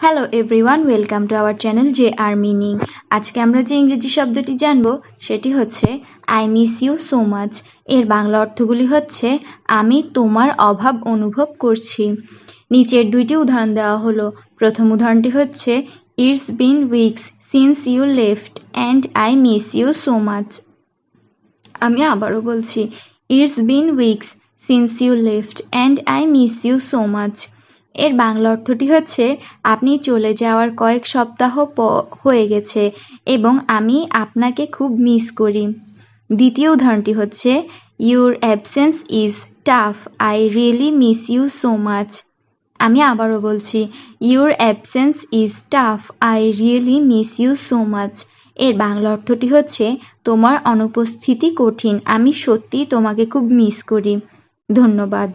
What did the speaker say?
Hello everyone welcome to our channel J R meaning আজকে আমরা যে ইংরেজি শব্দটি জানব, সেটি হচ্ছে I miss you so much এর বাংলা অর্থগুলি হচ্ছে, আমি তোমার অভাব অনুভব করছি। নিচের দুইটি উদাহরণ দেওয়া হলো। প্রথম উদাহরণটি হচ্ছে it's been weeks since you left and I miss you so much আমি আবারও বলছি it's been weeks since you left and I miss you so much এর বাংলা অর্থটি হচ্ছে, আপনি চলে যাওয়ার কয়েক সপ্তাহ হয়ে গেছে এবং আমি আপনাকে খুব মিস করি। দ্বিতীয় উদাহরণটি হচ্ছে your absence is tough I really miss you so much আমি আবারও বলছি your absence is tough I really miss you so much এর বাংলা অর্থটি হচ্ছে, তোমার অনুপস্থিতি কঠিন। আমি সত্যিই তোমাকে খুব মিস করি। ধন্যবাদ।